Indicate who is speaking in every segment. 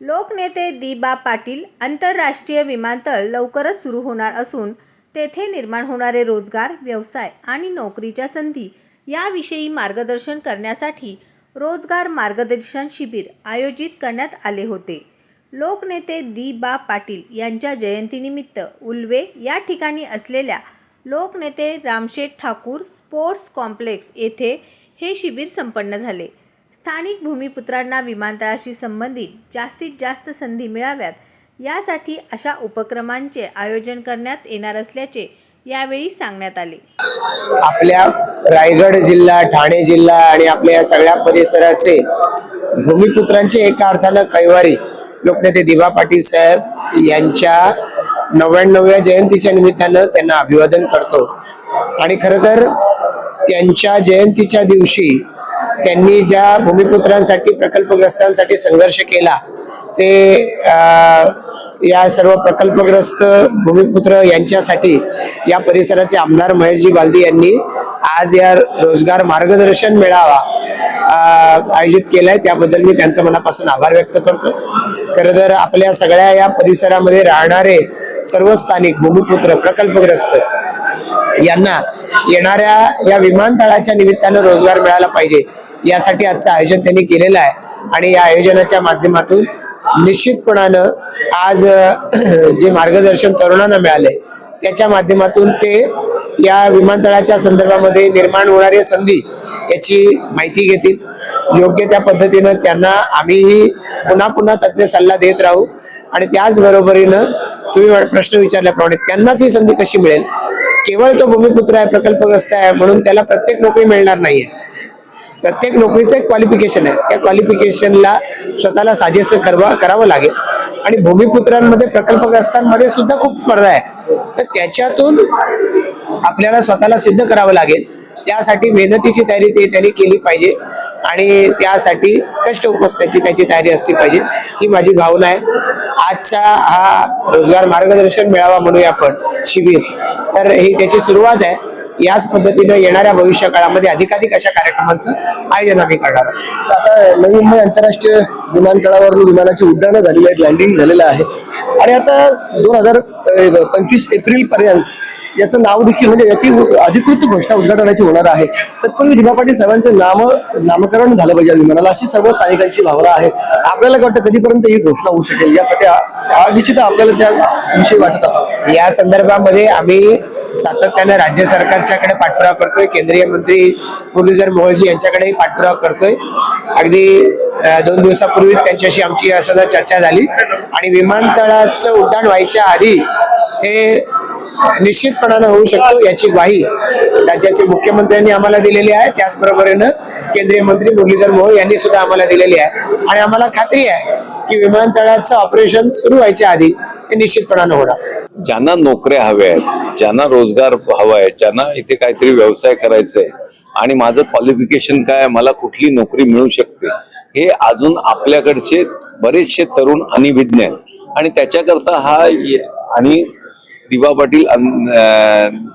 Speaker 1: लोकनेते दिबा पाटील आंतरराष्ट्रीय विमानतळ लवकरच सुरू होणार असून तेथे निर्माण होणारे रोजगार व्यवसाय आणि नोकरीच्या संधी याविषयी मार्गदर्शन करण्यासाठी रोजगार मार्गदर्शन शिबिर आयोजित करण्यात आले होते. लोकनेते दी बा पाटील यांच्या जयंतीनिमित्त उल्वे या ठिकाणी असलेल्या लोकनेते रामशेठ ठाकूर स्पोर्ट्स कॉम्प्लेक्स येथे हे शिबिर संपन्न झाले. स्थानिक भूमिपुत्रांना विमानतळाशी संबंधित जास्तीत जास्त संधी मिळाव्यात यासाठी अशा उपक्रमांचे आयोजन करण्यात येणार असल्याचे यावेळी सांगण्यात आले.
Speaker 2: आपल्या रायगड जिल्हा ठाणे जिल्हा आणि आपल्या या सगळ्या परिसराचे भूमिपुत्रांचे एका अर्थानं कैवारी लोकनेते दिवा पाटील साहेब यांच्या नव्याण्णव्या जयंतीच्या निमित्तानं त्यांना अभिवादन करतो. आणि खरं तर त्यांच्या जयंतीच्या दिवशी त्यांनी ज्या भूमिपुत्रांसाठी प्रकल्पग्रस्तांसाठी संघर्ष केला ते या सर्व प्रकल्पग्रस्त भूमिपुत्र यांच्यासाठी या परिसराचे आमदार महेशजी बालदी यांनी आज या रोजगार मार्गदर्शन मेळावा आयोजित केलाय. त्याबद्दल मी त्यांचा मनापासून आभार व्यक्त करतो. खरं तर आपल्या सगळ्या या परिसरामध्ये राहणारे सर्व स्थानिक भूमिपुत्र प्रकल्पग्रस्त यांना येणाऱ्या या विमानतळाच्या निमित्तानं रोजगार मिळाला पाहिजे. यासाठी आजचं आयोजन त्यांनी केलेलं आहे. आणि या आयोजनाच्या माध्यमातून निश्चितपणानं आज जे मार्गदर्शन तरुणांना मिळाले त्याच्या माध्यमातून ते या विमानतळाच्या संदर्भामध्ये निर्माण होणारी संधी याची माहिती घेतील. योग्य त्या पद्धतीनं त्यांना आम्हीही पुन्हा पुन्हा तज्ज्ञ सल्ला देत राहू. आणि त्याचबरोबरीनं तुम्ही प्रश्न विचारल्याप्रमाणे त्यांनाच ही संधी कशी मिळेल? केवळ तो भूमिपुत्र आहे प्रकल्पग्रस्त आहे म्हणून त्याला प्रत्येक नोकरी मिळणार नाहीये. प्रत्येक नोकरीचं एक क्वालिफिकेशन आहे. त्या क्वालिफिकेशनला स्वतःला साजेस करवा करावं लागेल. आणि भूमिपुत्रांमध्ये प्रकल्पग्रस्तांमध्ये सुद्धा खूप स्पर्धा आहे. तर त्याच्यातून आपल्याला स्वतःला सिद्ध करावं लागेल. त्यासाठी मेहनतीची तयारी ते त्यांनी केली पाहिजे. आणि त्यासाठी कष्ट उपसण्याची त्याची तयारी असली पाहिजे. ही माझी भावना आहे. आजचा हा रोजगार मार्गदर्शन मेळावा म्हणूया आपण शिबिर. तर ही त्याची सुरुवात आहे. याच पद्धतीनं येणाऱ्या भविष्य काळामध्ये अधिकाधिक अशा कार्यक्रमांचं आयोजन आम्ही करणार आहोत.
Speaker 3: आता नवी मुंबई आंतरराष्ट्रीय विमानतळावर विमानाची उड्डाणं झालेली आहेत लँडिंग झालेलं आहे. आणि आता दोन हजार पंचवीस एप्रिल पर्यंत याचं नाव देखील म्हणजे याची अधिकृत घोषणा उद्घाटनाची होणार आहे. तत्पूर्वी दिबा पाटील साहेबांचं नाम नामकरण झालं पाहिजे या विमानाला अशी सर्व स्थानिकांची भावना आहे. आपल्याला काय वाटतं कधीपर्यंत ही घोषणा होऊ शकेल? यासाठी निश्चित आपल्याला त्या विषयी वाटत असावं.
Speaker 2: या संदर्भामध्ये आम्ही सातत्याने राज्य सरकारच्याकडे पाठपुरावा करतोय. केंद्रीय मंत्री मुरलीधर मोहोळजी यांच्याकडेही पाठपुरावा करतोय. अगदी दोन दिवसापूर्वीच त्यांच्याशी आमची असं चर्चा झाली. आणि विमानतळाचं उड्डाण व्हायच्या आधी हे निश्चितपणानं होऊ शकतो याची ग्वाही राज्याचे मुख्यमंत्र्यांनी आम्हाला दिलेली आहे. त्याचबरोबरीनं केंद्रीय मंत्री मुरलीधर मोहोळ यांनी सुद्धा आम्हाला दिलेली आहे. आणि आम्हाला खात्री आहे की विमानतळाचं ऑपरेशन सुरू व्हायच्या आधी हे निश्चितपणानं होणार.
Speaker 4: ज्यांना नोकऱ्या हव्या आहेत ज्यांना रोजगार हवा आहे ज्यांना इथे काहीतरी व्यवसाय करायचा आहे आणि माझं क्वालिफिकेशन काय आहे, मला कुठली नोकरी मिळू शकते हे अजून आपल्याकडचे बरेचसे तरुण अनिविज्ञ आहेत. आणि त्याच्याकरता हा आणि दिवा पाटील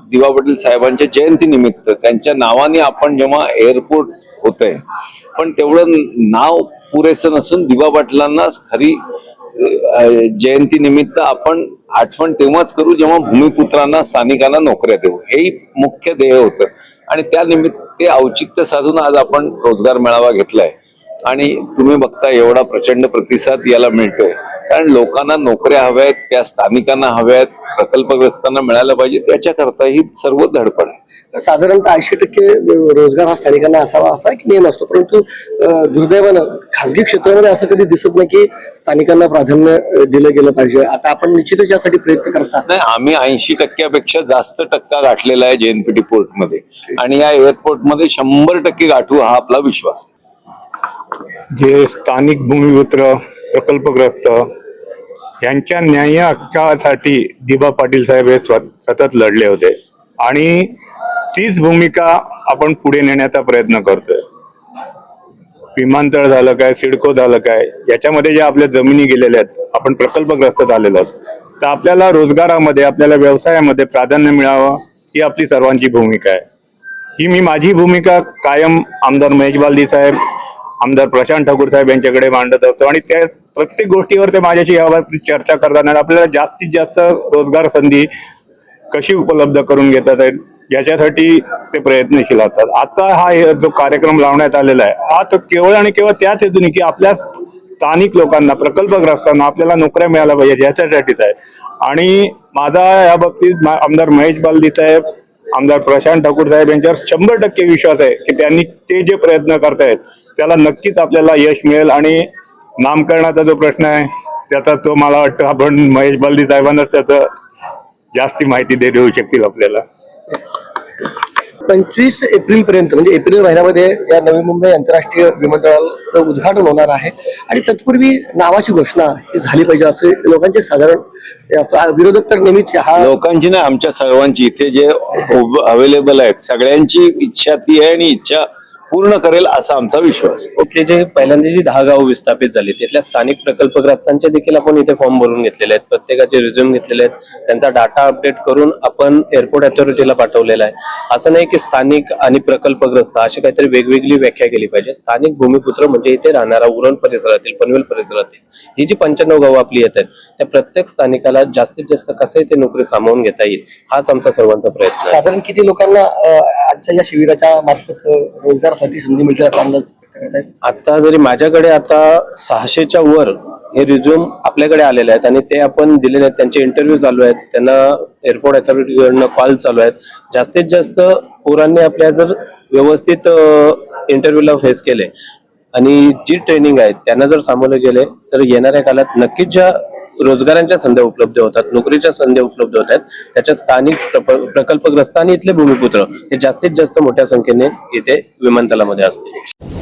Speaker 4: दिवा पाटील साहेबांच्या जयंतीनिमित्त त्यांच्या नावाने आपण जेव्हा एअरपोर्ट होतंय पण तेवढं नाव पुरेसं नसून दिवा पाटलांना खरी जयंतीनिमित्त आपण आठवण तेव्हाच करू जेव्हा भूमिपुत्रांना स्थानिकांना नोकऱ्या देऊ. हेही मुख्य ध्येय होतं. आणि त्या निमित्त ते औचित्य साधून आज आपण रोजगार मेळावा घेतलाय. आणि तुम्ही बघता एवढा प्रचंड प्रतिसाद याला मिळतोय. कारण लोकांना नोकऱ्या हव्या आहेत त्या स्थानिकांना हव्या आहेत प्रकल्पग्रस्तांना मिळायला पाहिजे त्याच्याकरता ही सर्व धडपड आहे.
Speaker 3: साधारणतः ऐंशी टक्के रोजगार हा स्थानिकांना असावा असा एक नियम असतो. परंतु दुर्दैवानं खासगी क्षेत्रामध्ये असं कधी दिसत नाही की स्थानिकांना प्राधान्य दिलं गेलं पाहिजे. आता आपण निश्चितच यासाठी प्रयत्न करता.
Speaker 4: नाही आम्ही ऐंशी टक्क्यापेक्षा जास्त टक्का गाठलेला आहे जेएनपीटी पोर्टमध्ये आणि या एअरपोर्टमध्ये शंभर टक्के गाठू हा आपला विश्वास.
Speaker 5: जे स्थानिक भूमिपुत्र प्रकल्पग्रस्त यांच्या न्याय हक्कासाठी दिबा पाटील साहेब हे सतत लढले होते. आणि तीच भूमिका आपण पुढे नेण्याचा प्रयत्न करतोय. विमानतळ झालं काय सिडको झालं काय याच्यामध्ये ज्या आपल्या जमिनी गेलेल्या आहेत आपण प्रकल्पग्रस्त झालेलो आहोत. तर आपल्याला रोजगारामध्ये आपल्याला व्यवसायामध्ये प्राधान्य मिळावं ही आपली सर्वांची भूमिका आहे. ही मी माझी भूमिका कायम आमदार महेश बालदी साहेब आमदार प्रशांत ठाकूर साहेब यांच्याकडे मांडत असतो आणि त्या प्रत्येक गोष्टीवर ते माझ्याशी याबाबत चर्चा करतात आणि आपल्याला जास्तीत जास्त रोजगार संधी कशी उपलब्ध करून घेतात आहेत याच्यासाठी ते प्रयत्नशील असतात. आता हा हे जो कार्यक्रम लावण्यात आलेला आहे हा तर केवळ आणि केवळ त्याच हेतून की आपल्या स्थानिक लोकांना प्रकल्पग्रस्तांना आपल्याला नोकऱ्या मिळाल्या पाहिजे याच्यासाठीच आहे. आणि माझा या बाबतीत आमदार महेश बालदी साहेब आमदार प्रशांत ठाकूर साहेब यांच्यावर शंभर टक्के विश्वास आहे की त्यांनी ते जे प्रयत्न करतायत त्याला नक्कीच आपल्याला यश मिळेल आणि नामकरणाचा जो प्रश्न आहे त्याचा तो मला वाटतं आपण महेश बालदी साहेबांना त्याचं जास्ती माहिती दे देऊ शकतील आपल्याला.
Speaker 3: पंचवीस एप्रिल पर्यंत म्हणजे एप्रिल महिन्यामध्ये या नवी मुंबई आंतरराष्ट्रीय विमानतळाचं उद्घाटन होणार आहे. आणि तत्पूर्वी नावाची घोषणा ही झाली पाहिजे असे लोकांचे एक साधारण हे विरोधक तर नेहमीच हा
Speaker 4: लोकांची नाही आमच्या सर्वांची. इथे जे अवेलेबल आहेत सगळ्यांची इच्छा ती आहे आणि इच्छा पूर्ण करेल असा आमचा विश्वास
Speaker 6: इथले जे पहिल्यांदा जी दहा गावं विस्थापित झाली तिथल्या स्थानिक प्रकल्पग्रस्तांचे देखील आपण इथे फॉर्म भरून घेतलेले आहेत. प्रत्येकाचे रिझ्युम घेतलेले आहेत. त्यांचा डाटा अपडेट करून आपण एअरपोर्ट अथॉरिटीला पाठवलेला आहे. असं नाही की स्थानिक आणि प्रकल्पग्रस्त अशी काहीतरी वेगवेगळी व्याख्या केली पाहिजे. स्थानिक भूमिपुत्र म्हणजे इथे राहणारा उरण परिसरातील पनवेल परिसरातील ही जी पंच्याण्णव गावं आपली येत आहेत त्या प्रत्येक स्थानिकाला जास्तीत जास्त कसं इथे नोकरी सामावून घेता येईल हाच आमचा सर्वांचा प्रयत्न आहे.
Speaker 3: साधारण किती लोकांना आजच्या या शिबिराच्या मार्फत अ, रोजगारासाठी संधी मिळते असा अंदाज करत
Speaker 6: आता जरी माझ्याकडे आता सहाशेच्या वर हे रिझ्यूम आपल्याकडे आलेले आहेत आणि ते आपण दिलेले आहेत त्यांचे इंटरव्ह्यू चालू आहेत त्यांना एअरपोर्ट अथॉरिटीकडनं कॉल चालू आहेत. जास्तीत जास्त पोरांनी आपल्या जर व्यवस्थित इंटरव्ह्यूला फेस केले आणि जी ट्रेनिंग आहे त्यांना जर सामोरे गेले तर येणाऱ्या काळात नक्कीच ज्या रोजगारांच्या संध्या उपलब्ध होतात नोकरीच्या संध्या उपलब्ध होतात त्याच्या स्थानिक प्रकल्पग्रस्त आणि इथले भूमिपुत्र हे जास्तीत जास्त मोठ्या संख्येने इथे विमानतळामध्ये असतील.